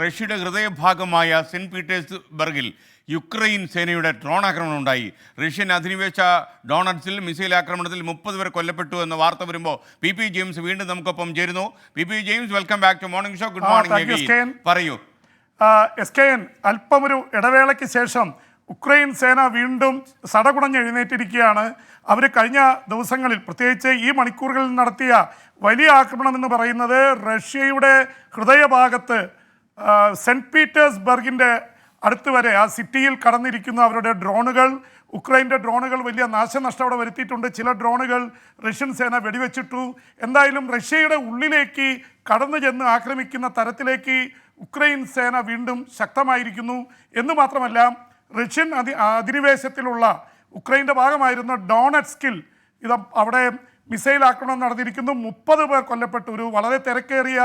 റഷ്യയുടെ ഹൃദയഭാഗമായ സെന്റ് പീറ്റേഴ്സ്ബർഗിൽ യുക്രൈൻ സേനയുടെ ഡ്രോൺ ആക്രമണം ഉണ്ടായി. റഷ്യൻ അധിനിവേശ ഡോണറ്റ്സിൽ മിസൈൽ ആക്രമണത്തിൽ മുപ്പത് പേർ കൊല്ലപ്പെട്ടു എന്ന വാർത്ത വരുമ്പോൾ പി പി ജെയിംസ് വീണ്ടും നമുക്കൊപ്പം ചേരുന്നു. P P James welcome back to morning show. Good morning. പറയൂ. എസ് കെ എൻ അല്പമൊരു ഇടവേളയ്ക്ക് ശേഷം ഉക്രൈൻ സേന വീണ്ടും സടകുടഞ്ഞ് എഴുന്നേറ്റിരിക്കുകയാണ്. അവർ കഴിഞ്ഞ ദിവസങ്ങളിൽ പ്രത്യേകിച്ച് ഈ മണിക്കൂറുകളിൽ നടത്തിയ വലിയ ആക്രമണം എന്ന് പറയുന്നത് റഷ്യയുടെ ഹൃദയഭാഗത്ത് സെന്റ് പീറ്റേഴ്സ്ബർഗിന്റെ അടുത്ത് വരെ ആ സിറ്റിയിൽ കടന്നിരിക്കുന്ന അവരുടെ ഡ്രോണുകൾ ഉക്രൈന്റെ ഡ്രോണുകൾ വലിയ നാശനഷ്ടം അവിടെ വരുത്തിയിട്ടുണ്ട്. ചില ഡ്രോണുകൾ റഷ്യൻ സേന വെടിവെച്ചിട്ടു. എന്തായാലും റഷ്യയുടെ ഉള്ളിലേക്ക് കടന്നു ചെന്ന് ആക്രമിക്കുന്ന തരത്തിലേക്ക് ഉക്രൈൻ സേന വീണ്ടും ശക്തമായിരിക്കുന്നു. എന്ന് മാത്രമല്ല റഷ്യൻ അധി അധിനിവേശത്തിലുള്ള ഉക്രൈന്റെ ഭാഗമായിരുന്ന ഡോണറ്റ്സ്കിൽ ഇത് അവിടെ മിസൈൽ ആക്രമണം നടന്നിരിക്കുന്നു. മുപ്പത് പേർ കൊല്ലപ്പെട്ടു. ഒരു വളരെ തിരക്കേറിയ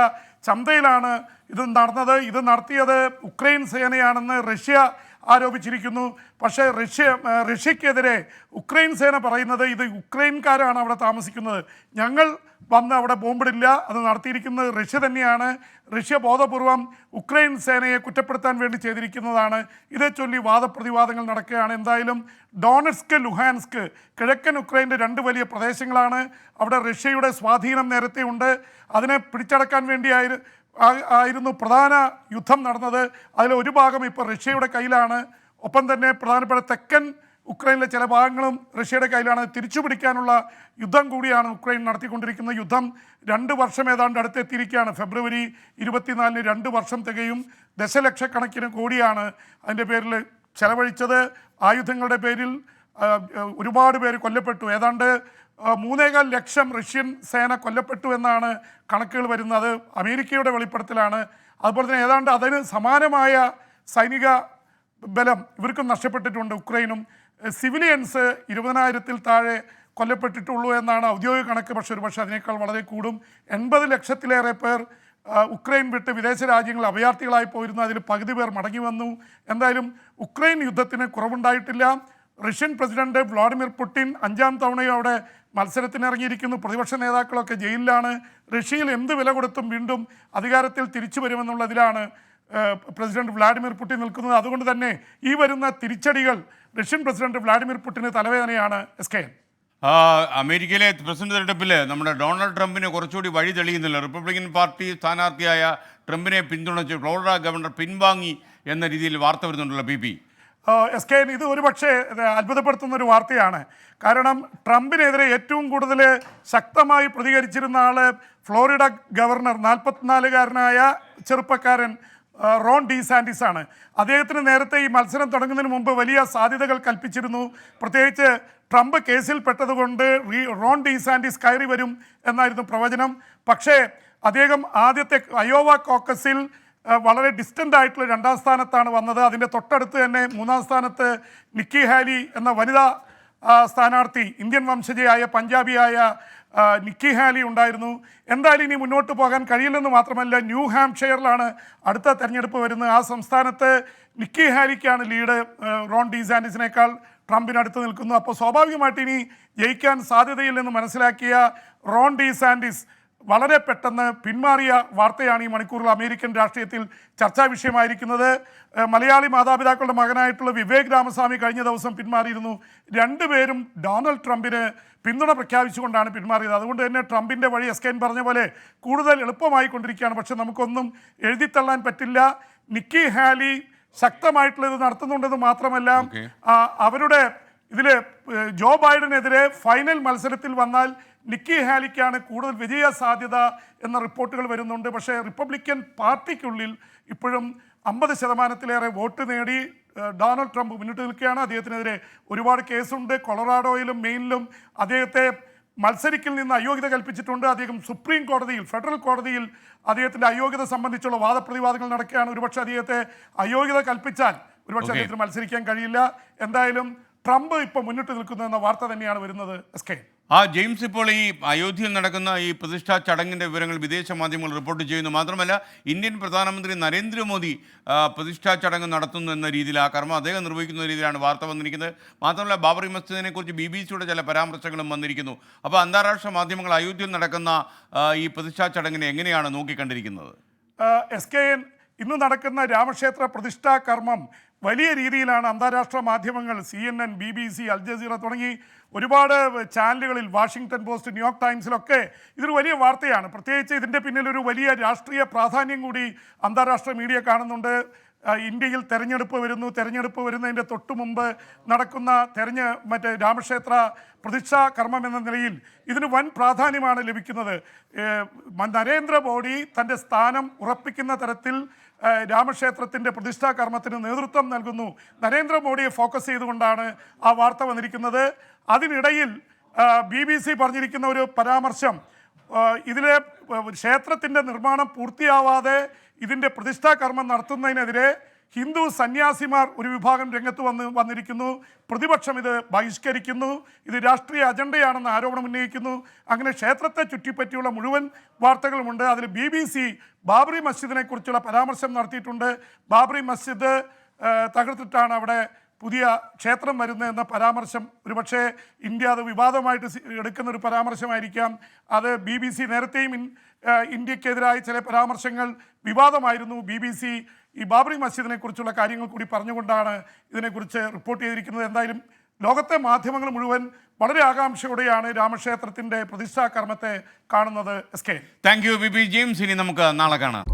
ചന്തയിലാണ് ഇത് നടന്നത്. ഇത് നടത്തിയത് ഉക്രൈൻ സേനയാണെന്ന് റഷ്യ ആരോപിച്ചിരിക്കുന്നു. പക്ഷേ റഷ്യ റഷ്യക്കെതിരെ ഉക്രൈൻ സേന പറയുന്നത് ഇത് ഉക്രൈൻകാരാണ് അവിടെ താമസിക്കുന്നത്. ഞങ്ങൾ വന്ന് അവിടെ ബോംബിടില്ല അത് നടത്തിയിരിക്കുന്നത് റഷ്യ തന്നെയാണ്. റഷ്യ ബോധപൂർവം ഉക്രൈൻ സേനയെ കുറ്റപ്പെടുത്താൻ വേണ്ടി ചെയ്തിരിക്കുന്നതാണ്. ഇതേ ചൊല്ലി വാദപ്രതിവാദങ്ങൾ നടക്കുകയാണ്. എന്തായാലും ഡോണറ്റ്സ്ക് ലുഹാൻസ്ക് കിഴക്കൻ ഉക്രൈന്റെ രണ്ട് വലിയ പ്രദേശങ്ങളാണ്. അവിടെ റഷ്യയുടെ സ്വാധീനം നേരത്തെ ഉണ്ട് അതിനെ പിടിച്ചടക്കാൻ വേണ്ടിയായി ആയിരുന്നു പ്രധാന യുദ്ധം നടന്നത്. അതിൽ ഒരു ഭാഗം ഇപ്പോൾ റഷ്യയുടെ കയ്യിലാണ്. ഒപ്പം തന്നെ പ്രധാനപ്പെട്ട തെക്കൻ ഉക്രൈനിലെ ചില ഭാഗങ്ങളും റഷ്യയുടെ കയ്യിലാണ്. തിരിച്ചു പിടിക്കാനുള്ള യുദ്ധം കൂടിയാണ് ഉക്രൈൻ നടത്തിക്കൊണ്ടിരിക്കുന്ന യുദ്ധം. രണ്ട് വർഷം ഏതാണ്ട് അടുത്തെത്തിയിരിക്കുകയാണ്. ഫെബ്രുവരി ഇരുപത്തിനാലിന് രണ്ട് വർഷം തികയും ദശലക്ഷക്കണക്കിന് കോടിയാണ് അതിന്റെ പേരിൽ ചെലവഴിച്ചത്. ആയുധങ്ങളുടെ പേരിൽ ഒരുപാട് പേര് കൊല്ലപ്പെട്ടു. ഏതാണ്ട് മൂന്നേകാൽ ലക്ഷം റഷ്യൻ സേന കൊല്ലപ്പെട്ടു എന്നാണ് കണക്കുകൾ വരുന്നത്. അമേരിക്കയുടെ വെളിപ്പെടുത്തലാണ്. അതുപോലെ തന്നെ ഏതാണ്ട് അതിന് സമാനമായ സൈനിക ബലം ഇവർക്കും നഷ്ടപ്പെട്ടിട്ടുണ്ട് ഉക്രൈനും. സിവിലിയൻസ് ഇരുപതിനായിരത്തിൽ താഴെ കൊല്ലപ്പെട്ടിട്ടുള്ളൂ എന്നാണ് ഔദ്യോഗിക കണക്ക്. പക്ഷേ ഒരു പക്ഷേ അതിനേക്കാൾ വളരെ കൂടും. എൺപത് ലക്ഷത്തിലേറെ പേർ ഉക്രൈൻ വിട്ട് വിദേശ രാജ്യങ്ങളിൽ അഭയാർത്ഥികളായി പോയിരുന്നു. അതിൽ പകുതി പേർ മടങ്ങി വന്നു. എന്തായാലും ഉക്രൈൻ യുദ്ധത്തിന് കുറവുണ്ടായിട്ടില്ല. റഷ്യൻ പ്രസിഡന്റ് വ്ളാഡിമിർ പുടിൻ അഞ്ചാം തവണയും അവിടെ മത്സരത്തിനിറങ്ങിയിരിക്കുന്നു. പ്രതിപക്ഷ നേതാക്കളൊക്കെ ജയിലിലാണ്. റഷ്യയിൽ എന്ത് വില കൊടുത്തും വീണ്ടും അധികാരത്തിൽ തിരിച്ചു വരുമെന്നുള്ളതിലാണ് പ്രസിഡന്റ് വ്ളാഡിമിർ പുടിൻ നിൽക്കുന്നത്. അതുകൊണ്ട് തന്നെ ഈ വരുന്ന തിരിച്ചടികൾ റഷ്യൻ പ്രസിഡന്റ് വ്ളാഡിമിർ പുടിന് തലവേദനയാണ് എസ് കെ അമേരിക്കയിലെ പ്രസിഡന്റ് തെരഞ്ഞെടുപ്പിൽ നമ്മുടെ ഡൊണാൾഡ് ട്രംപിന് കുറച്ചുകൂടി വഴി തെളിയുന്നില്ല. റിപ്പബ്ലിക്കൻ പാർട്ടി സ്ഥാനാർത്ഥിയായ ട്രംപിനെ പിന്തുണച്ച് ഫ്ലോറിഡ ഗവർണർ പിൻവാങ്ങി എന്ന രീതിയിൽ വാർത്ത വരുന്നുണ്ടല്ലോ പി. എസ് കെ ഇത് ഒരുപക്ഷെ അത്ഭുതപ്പെടുത്തുന്ന ഒരു വാർത്തയാണ്. കാരണം ട്രംപിനെതിരെ ഏറ്റവും കൂടുതൽ ശക്തമായി പ്രതികരിച്ചിരുന്ന ആൾ ഫ്ലോറിഡ ഗവർണർ നാൽപ്പത്തിനാലുകാരനായ ചെറുപ്പക്കാരൻ റോൺ ഡി സാൻഡിസ് ആണ്. അദ്ദേഹത്തിന് നേരത്തെ ഈ മത്സരം തുടങ്ങുന്നതിന് മുമ്പ് വലിയ സാധ്യതകൾ കൽപ്പിച്ചിരുന്നു. പ്രത്യേകിച്ച് ട്രംപ് കേസിൽ പെട്ടതുകൊണ്ട് റോൺ ഡി സാൻഡിസ് കയറി വരും എന്നായിരുന്നു പ്രവചനം. പക്ഷേ അദ്ദേഹം ആദ്യത്തെ അയോവ കോക്കസിൽ വളരെ ഡിസ്റ്റന്റ് ആയിട്ടുള്ള രണ്ടാം സ്ഥാനത്താണ് വന്നത്. അതിന്റെ തൊട്ടടുത്ത് തന്നെ മൂന്നാം സ്ഥാനത്ത് നിക്കി ഹാലി എന്ന വനിതാ സ്ഥാനാർത്ഥി ഇന്ത്യൻ വംശജയായ പഞ്ചാബിയായ നിക്കി ഹാലി ഉണ്ടായിരുന്നു. എന്തായാലും ഇനി മുന്നോട്ട് പോകാൻ കഴിയില്ലെന്ന് മാത്രമല്ല ന്യൂ ഹാംഷെയറിലാണ് അടുത്ത തെരഞ്ഞെടുപ്പ് വരുന്നത്. ആ സംസ്ഥാനത്ത് നിക്കി ഹാലിക്കാണ് ലീഡ് റോൺ ഡി സാൻഡിസിനേക്കാൾ ട്രംപിനടുത്ത് നിൽക്കുന്നു. അപ്പോൾ സ്വാഭാവികമായിട്ട് ഇനി ജയിക്കാൻ സാധ്യതയില്ലെന്ന് മനസ്സിലാക്കിയ റോൺ ഡി സാൻഡിസ് വളരെ പെട്ടെന്ന് പിന്മാറിയ വാർത്തയാണ് ഈ മണിക്കൂറിൽ അമേരിക്കൻ രാഷ്ട്രീയത്തിൽ ചർച്ചാ വിഷയമായിരിക്കുന്നത്. മലയാളി മാതാപിതാക്കളുടെ മകനായിട്ടുള്ള വിവേക് രാമസ്വാമി കഴിഞ്ഞ ദിവസം പിന്മാറിയിരുന്നു. രണ്ടുപേരും ഡൊണാൾഡ് ട്രംപിന് പിന്തുണ പ്രഖ്യാപിച്ചുകൊണ്ടാണ് പിന്മാറിയത്. അതുകൊണ്ട് തന്നെ ട്രംപിന്റെ വഴി എസ് കെൻ പറഞ്ഞ പോലെ കൂടുതൽ എളുപ്പമായിക്കൊണ്ടിരിക്കുകയാണ് പക്ഷെ നമുക്കൊന്നും എഴുതിത്തള്ളാൻ പറ്റില്ല. നിക്കി ഹാലി ശക്തമായിട്ടുള്ള ഇത് നടത്തുന്നുണ്ടെന്ന് മാത്രമല്ല അവരുടെ ഇതിൽ ജോ ബൈഡനെതിരെ ഫൈനൽ മത്സരത്തിൽ വന്നാൽ നിക്കി ഹാലിക്കാണ് കൂടുതൽ വിജയ സാധ്യത എന്ന റിപ്പോർട്ടുകൾ വരുന്നുണ്ട്. പക്ഷേ റിപ്പബ്ലിക്കൻ പാർട്ടിക്കുള്ളിൽ ഇപ്പോഴും അമ്പത് ശതമാനത്തിലേറെ വോട്ട് നേടി ഡൊണാൾഡ് ട്രംപ് മുന്നിട്ട് നിൽക്കുകയാണ്. അദ്ദേഹത്തിനെതിരെ ഒരുപാട് കേസുണ്ട്. കൊളറാഡോയിലും മെയിനിലും അദ്ദേഹത്തെ മത്സരിക്കിൽ നിന്ന് അയോഗ്യത കൽപ്പിച്ചിട്ടുണ്ട്. അദ്ദേഹം സുപ്രീം കോടതിയിൽ ഫെഡറൽ കോടതിയിൽ അദ്ദേഹത്തിന്റെ അയോഗ്യത സംബന്ധിച്ചുള്ള വാദപ്രതിവാദങ്ങൾ നടക്കുകയാണ്. ഒരുപക്ഷെ അദ്ദേഹത്തെ അയോഗ്യത കൽപ്പിച്ചാൽ ഒരുപക്ഷെ അദ്ദേഹത്തിന് മത്സരിക്കാൻ കഴിയില്ല. എന്തായാലും ട്രംപ് ഇപ്പോൾ മുന്നിട്ട് നിൽക്കുന്നു എന്ന വാർത്ത തന്നെയാണ് വരുന്നത്. S K. ആ ജെയിംസ് ഇപ്പോൾ ഈ അയോധ്യയിൽ നടക്കുന്ന ഈ പ്രതിഷ്ഠാ ചടങ്ങിന്റെ വിവരങ്ങൾ വിദേശ മാധ്യമങ്ങൾ റിപ്പോർട്ട് ചെയ്യുന്നു. മാത്രമല്ല ഇന്ത്യൻ പ്രധാനമന്ത്രി നരേന്ദ്രമോദി പ്രതിഷ്ഠാ ചടങ്ങ് നടത്തുന്നു എന്ന രീതിയിൽ ആ കർമ്മം അദ്ദേഹം നിർവഹിക്കുന്ന രീതിയിലാണ് വാർത്ത വന്നിരിക്കുന്നത്. മാത്രമല്ല ബാബറി മസ്ജിദിനെക്കുറിച്ച് ബി ബി സിയുടെ ചില പരാമർശങ്ങളും വന്നിരിക്കുന്നു. അപ്പോൾ അന്താരാഷ്ട്ര മാധ്യമങ്ങൾ അയോധ്യയിൽ നടക്കുന്ന ഈ പ്രതിഷ്ഠാ ചടങ്ങിനെ എങ്ങനെയാണ് നോക്കിക്കണ്ടിരിക്കുന്നത്? എസ് കെ എൻ ഇന്ന് നടക്കുന്ന രാമക്ഷേത്ര പ്രതിഷ്ഠാ കർമ്മം വലിയ രീതിയിലാണ് അന്താരാഷ്ട്ര മാധ്യമങ്ങൾ C N N B B C Al Jazeera തുടങ്ങി ഒരുപാട് ചാനലുകളിൽ വാഷിങ്ടൺ പോസ്റ്റ് ന്യൂയോർക്ക് ടൈംസിലൊക്കെ ഇതൊരു വലിയ വാർത്തയാണ്. പ്രത്യേകിച്ച് ഇതിന്റെ പിന്നിൽ ഒരു വലിയ രാഷ്ട്രീയ പ്രാധാന്യം കൂടി അന്താരാഷ്ട്ര മീഡിയ കാണുന്നുണ്ട്. ഇന്ത്യയിൽ തെരഞ്ഞെടുപ്പ് വരുന്നു. തെരഞ്ഞെടുപ്പ് വരുന്നതിന്റെ തൊട്ടു മുമ്പ് നടക്കുന്ന തെരഞ്ഞ മറ്റേ രാമക്ഷേത്ര പ്രതിഷ്ഠാ കർമ്മം എന്ന നിലയിൽ ഇതിന് വൻ പ്രാധാന്യമാണ് ലഭിക്കുന്നത്. നരേന്ദ്ര മോദി തന്റെ സ്ഥാനം ഉറപ്പിക്കുന്ന തരത്തിൽ രാമക്ഷേത്രത്തിന്റെ പ്രതിഷ്ഠാ കർമ്മത്തിന് നേതൃത്വം നൽകുന്നു. നരേന്ദ്രമോദിയെ ഫോക്കസ് ചെയ്തുകൊണ്ടാണ് ആ വാർത്ത വന്നിരിക്കുന്നത്. അതിനിടയിൽ ബി ബി സി പറഞ്ഞിരിക്കുന്ന ഒരു പരാമർശം ഇതിലെ ക്ഷേത്രത്തിന്റെ നിർമ്മാണം പൂർത്തിയാവാതെ ഇതിന്റെ പ്രതിഷ്ഠാ കർമ്മം നടത്തുന്നതിനെതിരെ ഹിന്ദു സന്യാസിമാർ ഒരു വിഭാഗം രംഗത്ത് വന്ന് വന്നിരിക്കുന്നു. പ്രതിപക്ഷം ഇത് ബഹിഷ്കരിക്കുന്നു. ഇത് രാഷ്ട്രീയ അജണ്ടയാണെന്ന് ആരോപണം ഉന്നയിക്കുന്നു. അങ്ങനെ ക്ഷേത്രത്തെ ചുറ്റിപ്പറ്റിയുള്ള മുഴുവൻ വാർത്തകളുമുണ്ട്. അതിൽ ബി ബി സി ബാബറി മസ്ജിദിനെ കുറിച്ചുള്ള പരാമർശം നടത്തിയിട്ടുണ്ട്. ബാബറി മസ്ജിദ് തകർത്തിട്ടാണ് അവിടെ പുതിയ ക്ഷേത്രം വരുന്നത് എന്ന പരാമർശം. ഒരുപക്ഷെ ഇന്ത്യ അത് വിവാദമായിട്ട് എടുക്കുന്ന ഒരു പരാമർശമായിരിക്കാം. അത് ബി ബി സി നേരത്തെയും ഇന്ത്യക്കെതിരായ ചില പരാമർശങ്ങൾ വിവാദമായിരുന്നു. ബി ബി സി ഈ ബാബറി മസ്ജിദിനെ കുറിച്ചുള്ള കാര്യങ്ങൾ കൂടി പറഞ്ഞുകൊണ്ടാണ് ഇതിനെക്കുറിച്ച് റിപ്പോർട്ട് ചെയ്തിരിക്കുന്നത്. എന്തായാലും ലോകത്തെ മാധ്യമങ്ങൾ മുഴുവൻ വളരെ ആകാംക്ഷയോടെയാണ് രാമക്ഷേത്രത്തിന്റെ പ്രതിഷ്ഠാ കർമ്മത്തെ കാണുന്നത്. S K. Thank you B B James ഇനി നമുക്ക് നാളെ കാണാം.